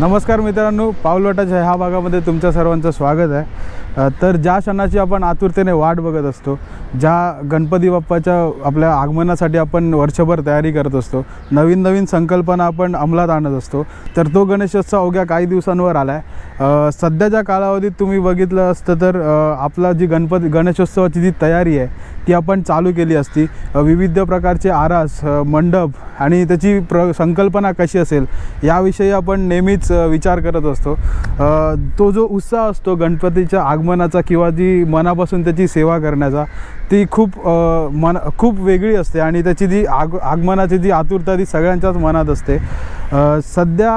नमस्कार मित्रांनो पाऊलवाटाच्या ह्या भागामध्ये तुमच्या सर्वांचं स्वागत आहे. तर ज्या क्षणाची आपण आतुरतेने वाट बघत असतो ज्या गणपती बाप्पाच्या आपल्या आगमनासाठी आपण वर्षभर तयारी करत असतो नवीन नवीन संकल्पना आपण अंमलात आणत असतो तर तो गणेशोत्सव अवघ्या काही दिवसांवर आला आहे सध्याच्या कालावधीत तुम्ही बघितलं असतं तर आपला जी गणपती गणेशोत्सवाची जी तयारी आहे ती आपण चालू केली असती. विविध प्रकारचे आरास मंडप आणि त्याची प्र संकल्पना कशी असेल याविषयी आपण नेहमीच विचार करत असतो. तो जो उत्साह असतो गणपतीच्या आगमनाचा किंवा जी मनापासून त्याची सेवा करण्याचा ती खूप मन खूप वेगळी असते आणि त्याची जी आग आगमनाची जी आतुरता ती सगळ्यांच्याच मनात असते. सध्या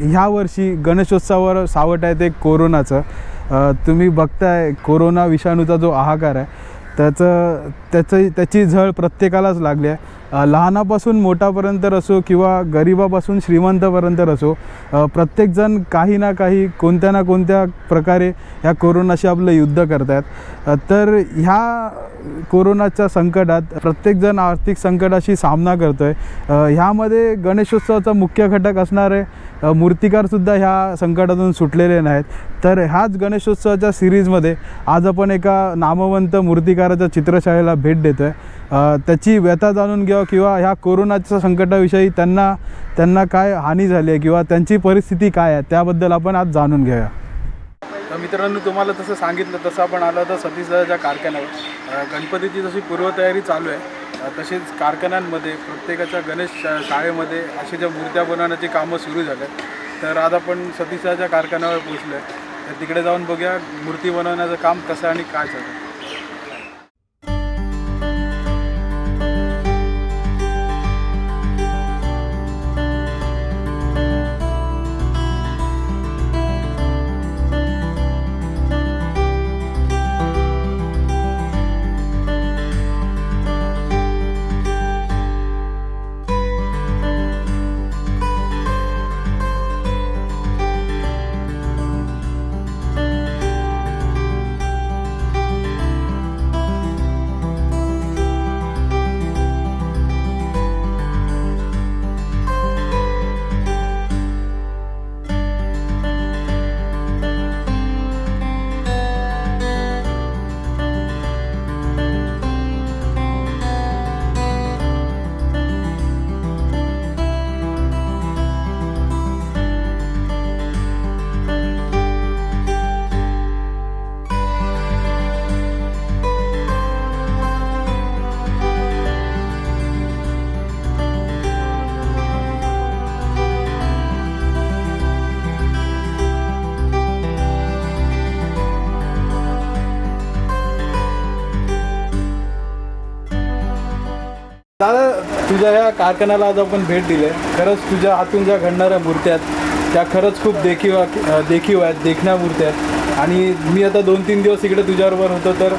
ह्या वर्षी गणेशोत्सवावर सावट आहे ते कोरोनाचं. तुम्ही बघताय कोरोना विषाणूचा जो आहाकार आहे त्याचं त्याचं त्याची झळ प्रत्येकालाच लागली आहे. लहानापासून मोठापर्यंत असो किंवा गरिबापासून श्रीमंतपर्यंत असो प्रत्येकजण काही ना काही कोणत्या ना कोणत्या प्रकारे ह्या कोरोनाशी आपलं युद्ध करत आहेत तर ह्या कोरोनाच्या संकटात प्रत्येकजण आर्थिक संकटाशी सामना करतो आहे ह्यामध्ये गणेशोत्सवाचा मुख्य घटक असणारे मूर्तिकारसुद्धा ह्या संकटातून सुटलेले नाहीत. तर ह्याच गणेशोत्सवाच्या सिरीजमध्ये आज आपण एका नामवंत मूर्तिकाराच्या चित्रशाळेला भेट देतो आहे त्याची व्यथा जाणून घ्यावं किंवा ह्या कोरोनाच्या संकटाविषयी त्यांना त्यांना काय हानी झाली आहे किंवा त्यांची परिस्थिती काय आहे त्याबद्दल आपण आज जाणून घेऊया. तर मित्रांनो तुम्हाला तसं सांगितलं तसं आपण आलं तर सतीशदाच्या कारखान्यावर. गणपतीची जशी पूर्वतयारी चालू आहे तसेच कारखान्यांमध्ये प्रत्येकाच्या गणेश शा शाळेमध्ये अशा ज्या मूर्त्या बनवण्याची कामं सुरू झाले तर आज आपण सतीशदाच्या कारखान्यावर पोचलो आहे. तर तिकडे जाऊन बघूया मूर्ती बनवण्याचं काम कसं आणि काय चालू तुझ्या ह्या कारखान्याला आज आपण भेट दिली खरंच तुझ्या हातून ज्या घडणाऱ्या मूर्त्या आहेत त्या खरंच खूप देखीव देखीव आहेत देखण्या मूर्त्या आहेत. आणि मी आता दोन तीन दिवस इकडे तुझ्याबरोबर होतो तर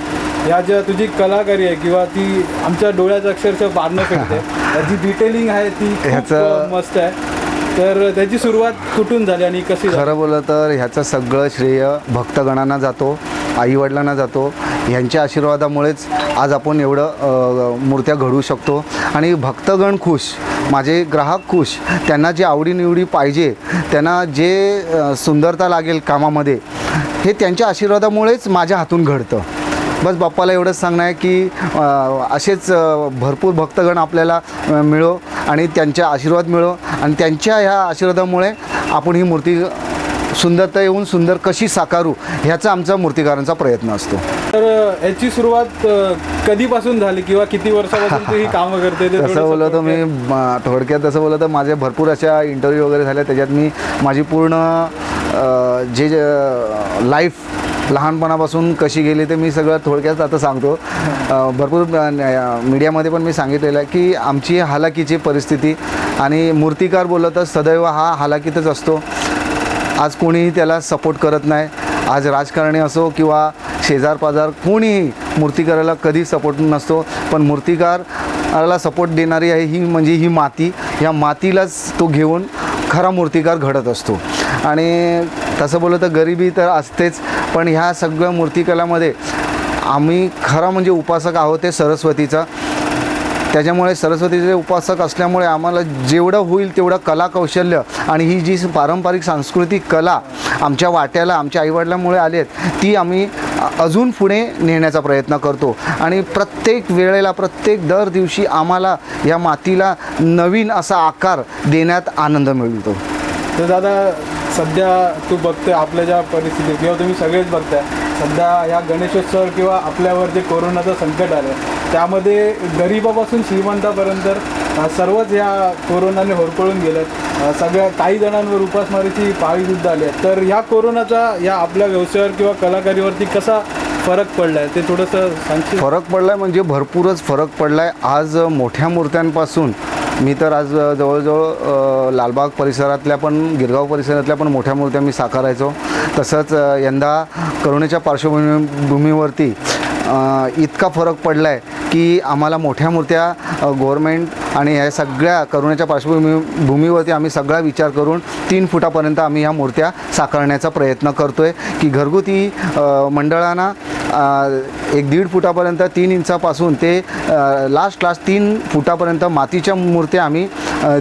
ह्या ज्या तुझी कलाकारी आहे किंवा ती आमच्या डोळ्याचं अक्षरशः पारणं फिरते त्याची डिटेलिंग आहे ती मस्त आहे. तर त्याची सुरुवात कुठून झाली आणि कशी खरं बोललं तर ह्याचं सगळं श्रेय भक्तगणांना जातो आईवडिलांना जातो. ह्यांच्या आशीर्वादामुळेच आज आपण एवढं मूर्त्या घडवू शकतो. आणि भक्तगण खुश माझे ग्राहक खुश त्यांना जे आवडीनिवडी पाहिजे त्यांना जे सुंदरता लागेल कामामध्ये हे त्यांच्या आशीर्वादामुळेच माझ्या हातून घडतं. बस बाप्पाला एवढंच सांगणं आहे की असेच भरपूर भक्तगण आपल्याला मिळो आणि त्यांचा आशीर्वाद मिळो आणि त्यांच्या ह्या आशीर्वादामुळे आपण ही मूर्ती सुंदरता येऊन सुंदर कशी साकारू ह्याचा आमचा मूर्तिकारांचा प्रयत्न असतो. तर याची सुरुवात कधीपासून झाली किंवा किती वर्षापासून ही कामं करते तसं बोललं तर मी थोडक्यात- तसं बोललं तर माझे भरपूर अशा इंटरव्ह्यू वगैरे झाल्या त्याच्यात मी माझी पूर्ण जे लाईफ लहानपणापासून कशी गेली ते मी सगळं थोडक्यात आता सांगतो. भरपूर मीडियामध्ये पण मी सांगितलेलं आहे की आमची हालाकीची परिस्थिती आणि मूर्तिकार बोललं तर सदैव हा हालाकीतच असतो. आज कोणीही त्याला सपोर्ट करत नाही. आज राजकारणी असो किंवा शेजार पाजार कोणीही मूर्तिकाराला कधी सपोर्ट नसतो. पण मूर्तिकाराला सपोर्ट देणारी आहे ही म्हणजे ही माती. ह्या मातीलाच तो घेऊन खरा मूर्तिकार घडत असतो. आणि तसं बोललं तर गरिबी तर असतेच. पण ह्या सगळ्या मूर्तिकलामध्ये आम्ही खरा म्हणजे उपासक आहोत ते सरस्वतीचा. त्याच्यामुळे सरस्वतीचे उपासक असल्यामुळे आम्हाला जेवढं होईल तेवढं कला कौशल्य आणि ही जी पारंपरिक सांस्कृतिक कला आमच्या वाट्याला आमच्या आईवडिलांमुळे आली आहेत ती आम्ही अजून पुढे नेण्याचा प्रयत्न करतो. आणि प्रत्येक वेळेला प्रत्येक दर दिवशी आम्हाला या मातीला नवीन असा आकार देण्यात आनंद मिळतो. तर दादा सध्या तू बघते आपल्या ज्या परिस्थितीत किंवा तुम्ही सगळेच बघताय सध्या या गणेशोत्सव किंवा आपल्यावर जे कोरोनाचं संकट आलं त्यामध्ये गरिबापासून श्रीमंतापर्यंत सर्वच या कोरोनाने होरपळून गेल्यात सगळ्या काही जणांवर उपासमारीची पाळी सुद्धा आली आहे. तर ह्या कोरोनाचा या आपल्या व्यवसायावर किंवा कलाकारीवरती कसा फरक पडला आहे ते थोडंसं सांगशील? फरक पडलाय म्हणजे भरपूरच फरक पडलाय. आज मोठ्या मूर्त्यांपासून मी तर आज जवळजवळ लालबाग परिसरातल्या पण गिरगाव परिसरातल्या पण मोठ्या मूर्त्या मी साकारायचो. तसंच यंदा करोनाच्या पार्श्वभूमी भूमीवरती इतका फरक पडला आहे की आम्हाला मोठ्या मूर्त्या गव्हर्मेंट आणि ह्या सगळ्या करोनाच्या पार्श्वभूमी भूमीवरती आम्ही सगळा विचार करून तीन फुटापर्यंत आम्ही ह्या मूर्त्या साकारण्याचा प्रयत्न करतो आहे की घरगुती मंडळांना एक दीड फुटापर्यंत तीन इंचापासून ते लास्ट लास्ट तीन फुटापर्यंत मातीच्या मूर्त्या आम्ही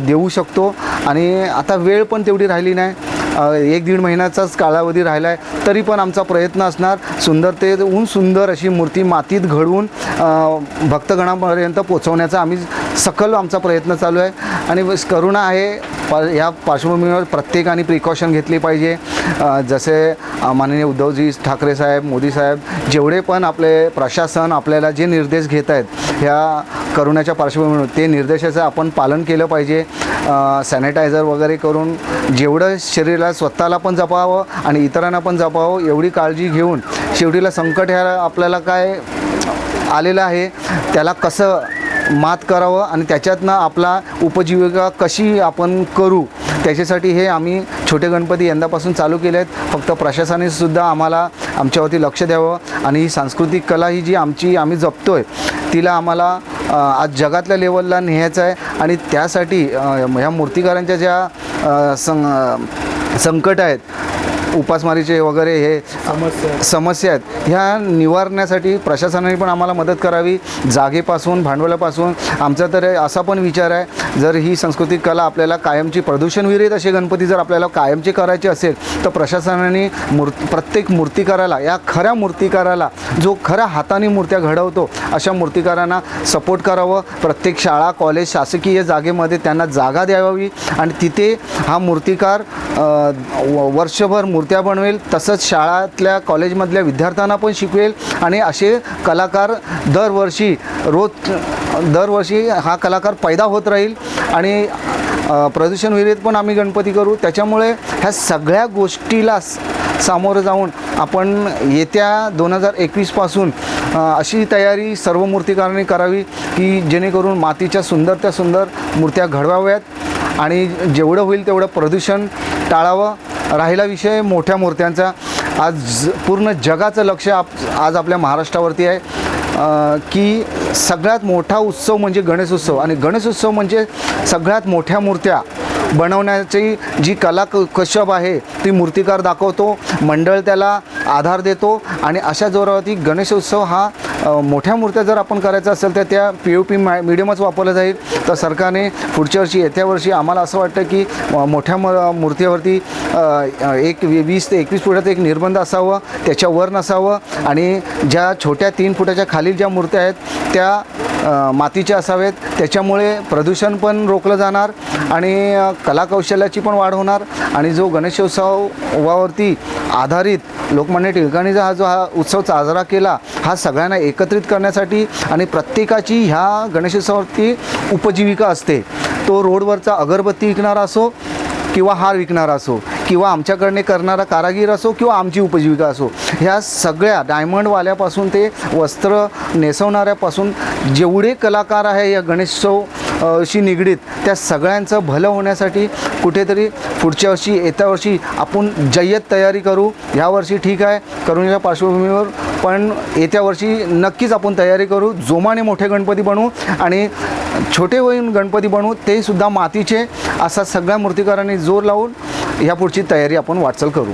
देऊ शकतो. आणि आता वेळ पण तेवढी राहिली नाही. एक दीड महिन्याचाच कालावधी राहिला आहे तरी पण आमचा प्रयत्न असणार सुंदर ते ऊन सुंदर अशी मूर्ती मातीत घडवून भक्तगणापर्यंत पोचवण्याचा आम्ही सकल आमचा प्रयत्न चालू आहे. आणि करुणा आहे प ह्या पार्श्वभूमीवर प्रत्येकाने प्रिकॉशन घेतली पाहिजे. जसे माननीय उद्धवजी ठाकरे साहेब मोदी साहेब जेवढे पण आपले प्रशासन आपल्याला जे निर्देश घेत आहेत ह्या करोनाच्या पार्श्वभूमीवर ते निर्देशाचं आपण पालन केलं पाहिजे. सॅनिटायझर वगैरे करून जेवढं शरीराला स्वतःला पण जपावं आणि इतरांना पण जपावं एवढी काळजी घेऊन शेवटीला संकट ह्या आपल्याला काय आलेलं आहे त्याला कसं मात करावं आणि त्याच्यातनं आपला उपजीविका कशी आपण करू त्याच्यासाठी हे आम्ही छोटे गणपती यंदापासून चालू केले आहेत. फक्त प्रशासनानेसुद्धा आम्हाला आमच्यावरती लक्ष द्यावं आणि ही सांस्कृतिक कला ही जी आमची आम्ही जपतो आहे तिला आम्हाला आज जगातल्या लेवलला न्यायचं आहे आणि त्यासाठी ह्या मूर्तिकारांच्या ज्या सं संकट आहेत उपासमारीचे वगैरे हे समस्या समस्या आहेत ह्या निवारण्यासाठी प्रशासनाने पण आम्हाला मदत करावी. जागेपासून भांडवलापासून आमचा तर असा पण विचार आहे जर ही सांस्कृतिक कला आपल्याला कायमची प्रदूषणविरहित असे गणपती जर आपल्याला कायमचे करायचे असेल तर प्रशासनाने मूर् प्रत्येक मूर्तिकाराला या खऱ्या मूर्तिकाराला जो खऱ्या हाताने मूर्त्या घडवतो अशा मूर्तिकारांना सपोर्ट करावं. प्रत्येक शाळा कॉलेज शासकीय जागेमध्ये त्यांना जागा द्यावी आणि तिथे हा मूर्तिकार व- वर्षभर मूर्त्या बनवेल. तसंच शाळातल्या कॉलेजमधल्या विद्यार्थ्यांना पण शिकवेल. आणि असे कलाकार दरवर्षी रोज दरवर्षी हा कलाकार पैदा होत राहील आणि प्रदूषण विरहित पण आम्ही गणपती करू. त्याच्यामुळे ह्या सगळ्या गोष्टीला सामोरं जाऊन आपण येत्या दोन हजार एकवीसपासून अशी तयारी सर्व मूर्तिकारांनी करावी की जेणेकरून मातीच्या सुंदर त्या सुंदर मूर्त्या घडवाव्यात आणि जेवढं होईल तेवढं प्रदूषण टाळावं. राहिला विषय मोठ्या मूर्त्यांचा. आज ज- पूर्ण जगाचं लक्ष आप आज आपल्या महाराष्ट्रावरती आहे. की सगळ्यात मोठा उत्सव म्हणजे गणेशोत्सव आणि गणेशोत्सव म्हणजे सगळ्यात मोठ्या मूर्त्या बनवण्याची जी कला क कश्यप आहे ती मूर्तिकार दाखवतो मंडळ त्याला आधार देतो आणि अशा जोरावरती गणेशोत्सव हा मोठ्या मूर्त्या जर आपण करायचं असेल तर त्या पी ओ पी मा मिडियमच वापरलं जाईल. तर सरकारने पुढच्या वर्षी येत्या वर्षी आम्हाला असं वाटतं की मोठ्या म मूर्तीवरती एक वी- वीस ते एकवीस फुटाचं एक निर्बंध असावं त्याच्यावर नसावं आणि ज्या छोट्या तीन फुटाच्या खालील ज्या मूर्त्या आहेत त्या मातीच्या असावेत. त्याच्यामुळे प्रदूषण पण रोखलं जाणार आणि कलाकौशल्याची पण वाढ होणार आणि जो गणेशोत्सवावरती आधारित लोकमान्य टिळकाणीचा हा जो हा उत्सव साजरा केला हा सगळ्यांना एकत्रित करण्यासाठी आणि प्रत्येकाची ह्या गणेशोत्सवावरती उपजीविका असते. तो रोडवरचा अगरबत्ती विकणारा असो किंवा हार विकणारा असो किंवा आमच्याकडने करणारा कारागीर असो किंवा आमची उपजीविका असो ह्या सगळ्या डायमंडवाल्यापासून ते वस्त्र नेसवणाऱ्यापासून जेवढे कलाकार आहे या गणेशोत्सव शी निगडीत त्या सगळ्यांचं भलं होण्यासाठी कुठेतरी पुढच्या वर्षी येत्या वर्षी आपण जय्यत तयारी करू. ह्या वर्षी ठीक आहे करोनाच्या पार्श्वभूमीवर पण येत्या वर्षी नक्कीच आपण तयारी करू. जोमाने मोठे गणपती बनवू आणि छोटे होईन गणपती बनवू ते सुद्धा मातीचे असा सगळ्या मूर्तिकारांनी जोर लावून ह्या पुढची तयारी आपण वाटचाल करू.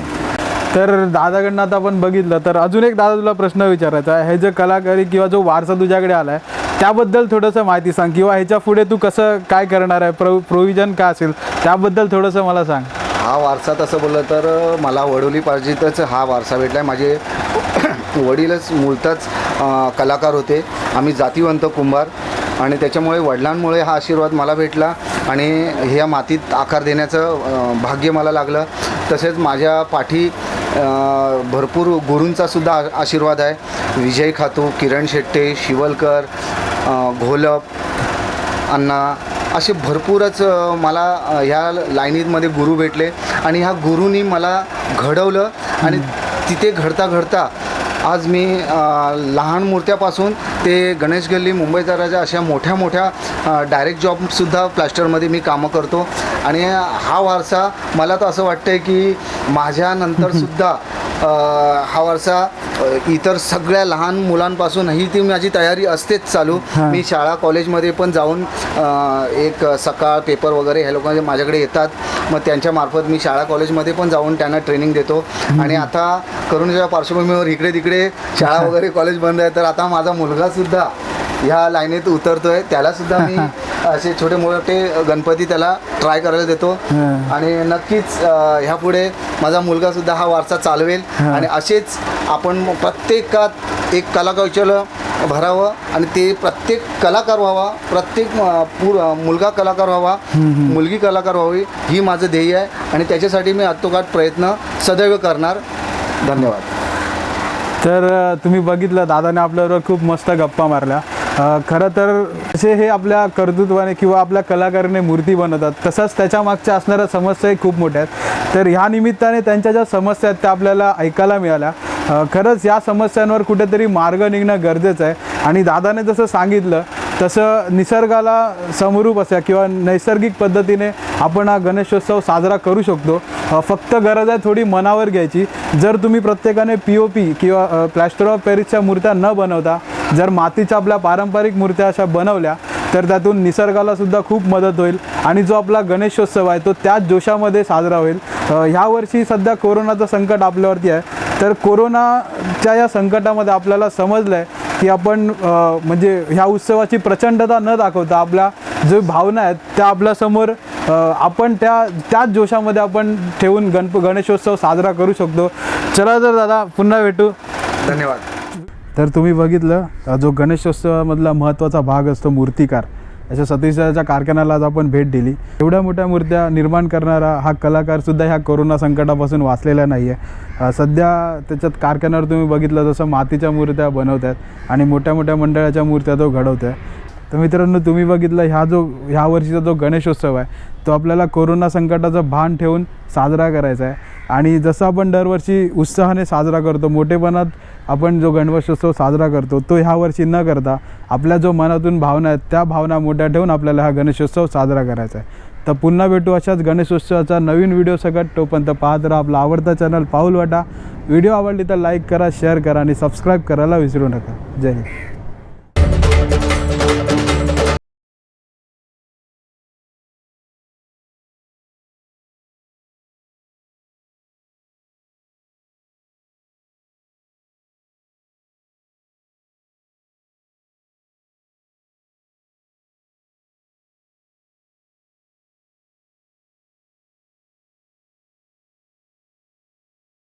तर दादाकडनं आता आपण बघितलं तर अजून एक दादा तुला प्रश्न विचारायचा आहे. हे जे कलाकारी किंवा जो वारसा तुझ्याकडे आला आहे त्याबद्दल थोडंसं माहिती सांग. किंवा ह्याच्या पुढे तू कसं काय करणार आहे? प्रो प्रोव्हिजन काय असेल? त्याबद्दल थोडंसं मला सांग. हा वारसा तसं बोललं तर मला वडोली पार्जितच हा वारसा भेटला आहे माझे वडीलच मूळतच अं, कलाकार होते. आम्ही जातीवंत कुंभार. आणि त्याच्यामुळे वडिलांमुळे हा आशीर्वाद मला भेटला आणि ह्या मातीत आकार देण्याचं भाग्य मला लागलं. तसेच माझ्या पाठी भरपूर गुरूंचा सुद्धा आ- आशीर्वाद आहे. विजय खातू किरण शेट्टे शिवलकर घोलप अण्णा असे भरपूरच मला ह्या लाईनीमध्ये गुरु भेटले आणि ह्या गुरुनी मला घडवलं आणि तिथे घडता घडता आज मी लहान मूर्त्यापासून ते गणेश गल्ली मुंबईचा राजा अशा मोठ्या मोठ्या डायरेक्ट जॉबसुद्धा प्लास्टरमध्ये मी कामं करतो. आणि हा वारसा मला तर असं वाटतं आहे की माझ्यानंतरसुद्धा हा वारसा इतर सगळ्या लहान मुलांपासून ही ती माझी तयारी असतेच चालू. मी शाळा कॉलेजमध्ये पण जाऊन एक सकाळ पेपर वगैरे ह्या लोकांचे माझ्याकडे येतात. मग त्यांच्या मार्फत मी शाळा कॉलेजमध्ये पण जाऊन त्यांना ट्रेनिंग देतो. आणि आता करोनाच्या पार्श्वभूमीवर इकडे तिकडे शाळा वगैरे कॉलेज बंद आहे तर आता माझा मुलगासुद्धा ह्या लाईनीत उतरतोय. त्याला सुद्धा मी असे छोटे मोठे गणपती त्याला ट्राय करायला देतो. आणि नक्कीच अ, ह्यापुढे माझा मुलगा सुद्धा हा वारसा चालवेल. आणि असेच आपण प्रत्येकात एक कलाकौशल्य भरावं आणि ते प्रत्येक कलाकार व्हावा प्रत्येक मुलगा कलाकार व्हावा मुलगी कलाकार व्हावी ही माझं ध्येय आहे. आणि त्याच्यासाठी मी आत्तोकाट प्रयत्न सदैव करणार. धन्यवाद. तर तुम्ही बघितलं दादाने आपल्याबरोबर खूप मस्त गप्पा मारल्या. खरं तर असे हे आपल्या कर्तृत्वाने किंवा आपल्या कलाकाराने मूर्ती बनवतात. तसंच त्याच्या मागच्या असणाऱ्या समस्याही खूप मोठ्या आहेत. तर ह्या निमित्ताने त्यांच्या ज्या समस्या आहेत त्या आपल्याला ऐकायला मिळाल्या. खरंच या समस्यांवर कुठेतरी मार्ग निघणं गरजेचं आहे. आणि दादाने जसं सांगितलं तसं निसर्गाला समरूप असा किंवा नैसर्गिक पद्धतीने आपण हा गणेशोत्सव साजरा करू शकतो. फक्त गरज आहे थोडी मनावर घ्यायची. जर तुम्ही प्रत्येकाने पी ओ पी किंवा प्लॅस्टर ऑफ पॅरिसच्या मूर्त्या न बनवता जर मातीच्या आपल्या पारंपरिक मूर्त्या अशा बनवल्या तर त्यातून निसर्गाला सुद्धा खूप मदत होईल आणि जो आपला गणेशोत्सव आहे तो त्याच जोशामध्ये साजरा होईल. ह्या वर्षी सध्या कोरोनाचं संकट आपल्यावरती आहे. तर कोरोनाच्या या संकटामध्ये आपल्याला समजलं आहे की आपण म्हणजे ह्या उत्सवाची प्रचंडता न दाखवता आपल्या जो भावना आहेत त्या आपल्यासमोर आपण त्या त्याच जोशामध्ये आपण ठेवून गणप गणेशोत्सव साजरा करू शकतो. चला तर दादा पुन्हा भेटू. धन्यवाद. तर तुम्ही बघितलं जो गणेशोत्सवामधला महत्त्वाचा भाग असतो मूर्तिकार अशा सतीशाच्या कारखान्याला आज आपण भेट दिली. एवढ्या मोठ्या मूर्त्या निर्माण करणारा हा कलाकारसुद्धा ह्या कोरोना संकटापासून वाचलेला नाही आहे सध्या त्याच्यात कारखान्यावर तुम्ही बघितलं जसं मातीच्या मूर्त्या बनवतात आणि मोठ्या मोठ्या मंडळाच्या मूर्त्या तो घडवत आहे तर मित्रांनो तुम्ही बघितलं ह्या जो ह्या वर्षीचा जो गणेशोत्सव आहे तो आपल्याला कोरोना संकटाचं भान ठेवून साजरा करायचा आहे. आणि जसं आपण दरवर्षी उत्साहाने साजरा करतो मोठेपणात आपण जो गणेशोत्सव साजरा करतो तो ह्या वर्षी न करता आपल्या जो मनातून भावना आहेत त्या भावना मोठ्या ठेवून आपल्याला हा गणेशोत्सव साजरा करायचा आहे. तर पुन्हा भेटू अशाच गणेशोत्सवाचा नवीन व्हिडिओ सकट. तोपर्यंत पाहत राहा आपला आवडता चॅनल पाऊल वाटा. व्हिडिओ आवडली तर लाईक करा शेअर करा आणि सबस्क्राईब करायला विसरू नका. जय हिंद.